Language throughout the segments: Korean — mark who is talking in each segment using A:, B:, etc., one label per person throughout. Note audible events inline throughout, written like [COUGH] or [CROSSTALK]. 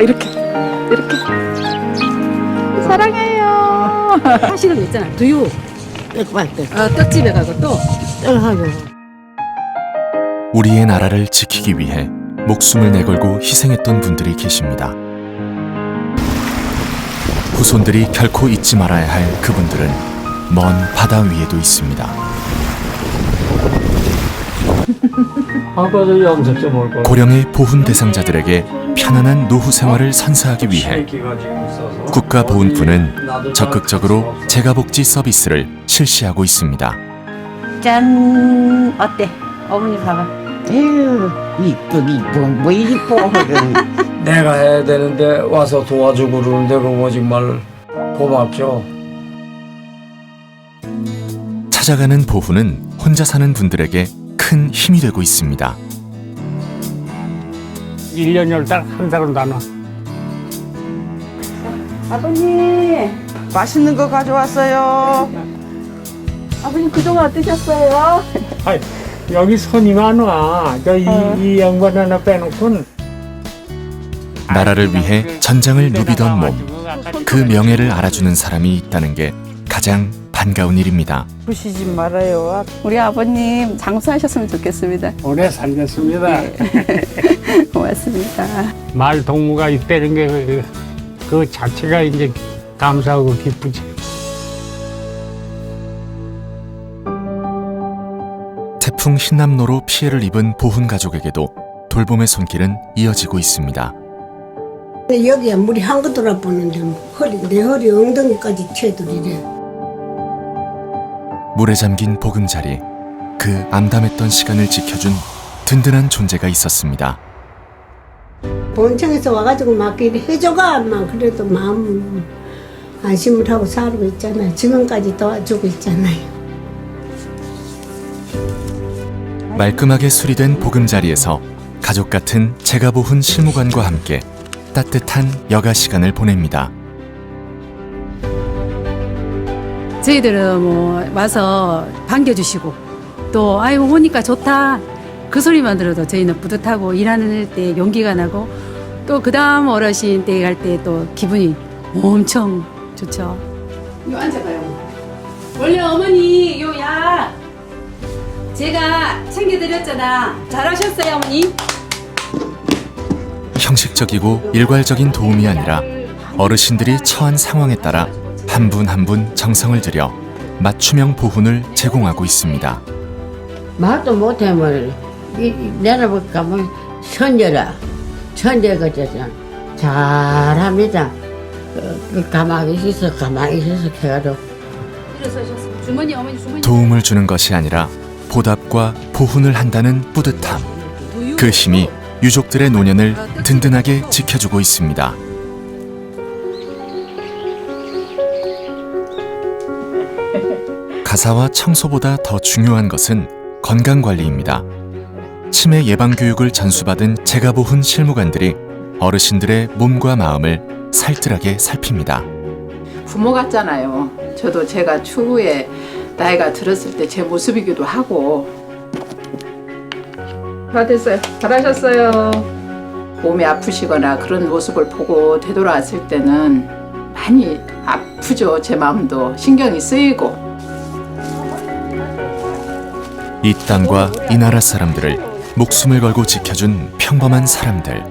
A: 이렇게 이렇게 사랑해요.
B: 사실은 있잖아. 두유
C: 떡밥떡
B: 어, 떡집에 가고 또
C: 떡하고
D: 우리의 나라를 지키기 위해 목숨을 내걸고 희생했던 분들이 계십니다. 후손들이 결코 잊지 말아야 할 그분들은 먼 바다 위에도 있습니다.
E: 아빠도 염색제 먹을 거야.
D: 고령의 보훈 대상자들에게 편안한 노후 생활을 선사하기 위해 국가보훈부는 적극적으로 재가복지 서비스를 실시하고 있습니다.
B: 짠 어때? 어머니 봐봐.
C: 에휴 이쁘 이쁘 뭐 이뻐 [LAUGHS]
E: 내가 해야 되는데 와서 도와주고 그러는데 그거 정말 고맙죠.
D: 찾아가는 보훈은 혼자 사는 분들에게 큰 힘이 되고 있습니다.
E: 1년 열달 한 달은 다 나.
A: 아버님,
C: 맛있는 거 가져왔어요
A: 아버님 그동안 어떠셨어요? [LAUGHS]
E: 아이, 여기 손이 많아. 저 이 이 양반 하나 빼놓고는
D: 나라를 위해 전장을 누비던 몸. 그 명예를 알아주는 사람이 있다는 게 가장 반가운 일입니다.
C: 부시지 말아요
A: 우리 아버님 장수하셨으면 좋겠습니다.
E: 오래 살겠습니다. [LAUGHS]
A: 고맙습니다.
E: 말 동무가 있다는 게 그, 그 자체가 이제 감사하고 기쁘지.
D: 태풍 흰남노로 피해를 입은 보훈 가족에게도 돌봄의 손길은 이어지고 있습니다.
F: 여기에 물이 한거 돌아보는데 허리 내 허리 엉덩이까지 채들이래.
D: 물에 잠긴 보금자리. 그 암담했던 시간을 지켜준 든든한 존재가 있었습니다.
F: 본청에서 와가지고 막 이리 해줘가만 그래도 마음 안심을 하고 살고 있잖아요. 지금까지 도와주고 있잖아요.
D: 말끔하게 수리된 보금자리에서 가족 같은 제가 보훈 실무관과 함께 따뜻한 여가 시간을 보냅니다.
B: 저희들은 뭐 와서 반겨주시고 또 아이고 오니까 좋다 그 소리만 들어도 저희는 뿌듯하고 일하는 때 용기가 나고 또 그 다음 어르신 때갈때 또 기분이 엄청 좋죠. 요 앉아봐요. 원래 어머니 요약 제가 챙겨드렸잖아. 잘하셨어요 어머니.
D: 형식적이고 일괄적인 도움이 아니라 어르신들이 처한 상황에 따라 한 분 한 분 정성을 들여 맞춤형 보훈을 제공하고 있습니다.
C: 말도 못하면 내려볼까 뭐 천재라 천재가 저자 잘합니다 그, 그 가만히 있어서 가만히 있어서 해가지고.
B: 주머니 어머니 주머니.
D: 도움을 주는 것이 아니라 보답과 보훈을 한다는 뿌듯함. 그 힘이 유족들의 노년을 든든하게 지켜주고 있습니다. 가사와 청소보다 더 중요한 것은 건강 관리입니다. 치매 예방 교육을 전수받은 재가보훈 실무관들이 어르신들의 몸과 마음을 살뜰하게 살핍니다.
G: 부모 같잖아요. 저도 제가 추후에 나이가 들었을 때 제 모습이기도 하고
A: 다 됐어요. 잘하셨어요.
G: 몸이 아프시거나 그런 모습을 보고 되돌아왔을 때는 많이 아프죠. 제 마음도 신경이 쓰이고
D: 이 땅과 이 나라 사람들을 목숨을 걸고 지켜준 평범한 사람들.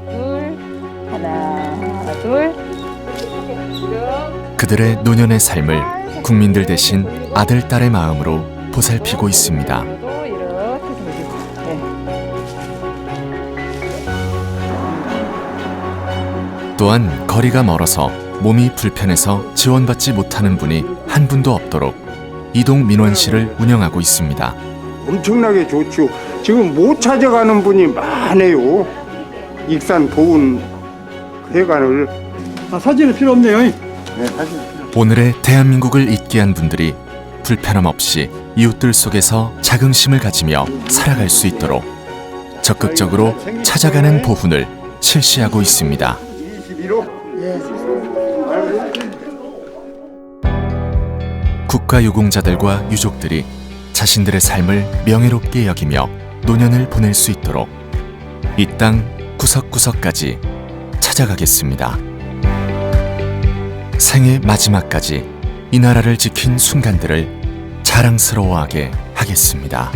D: 그들의 노년의 삶을 국민들 대신 아들, 딸의 마음으로 보살피고 있습니다. 또한 거리가 멀어서 몸이 불편해서 지원받지 못하는 분이 한 분도 없도록 이동 민원실을 운영하고 있습니다.
H: 엄청나게 좋죠. 지금 못 찾아가는 분이 많아요. 익산 보훈 회관을
E: 아, 사진은 필요 없네요.
H: 네, 사실
D: 오늘의 대한민국을 잊게 한 분들이 불편함 없이 이웃들 속에서 자긍심을 가지며 살아갈 수 있도록 적극적으로 찾아가는 보훈을 실시하고 있습니다.
H: 21호
D: 국가유공자들과 유족들이 자신들의 삶을 명예롭게 여기며 노년을 보낼 수 있도록 이 땅 구석구석까지 찾아가겠습니다. 생의 마지막까지 이 나라를 지킨 순간들을 자랑스러워하게 하겠습니다.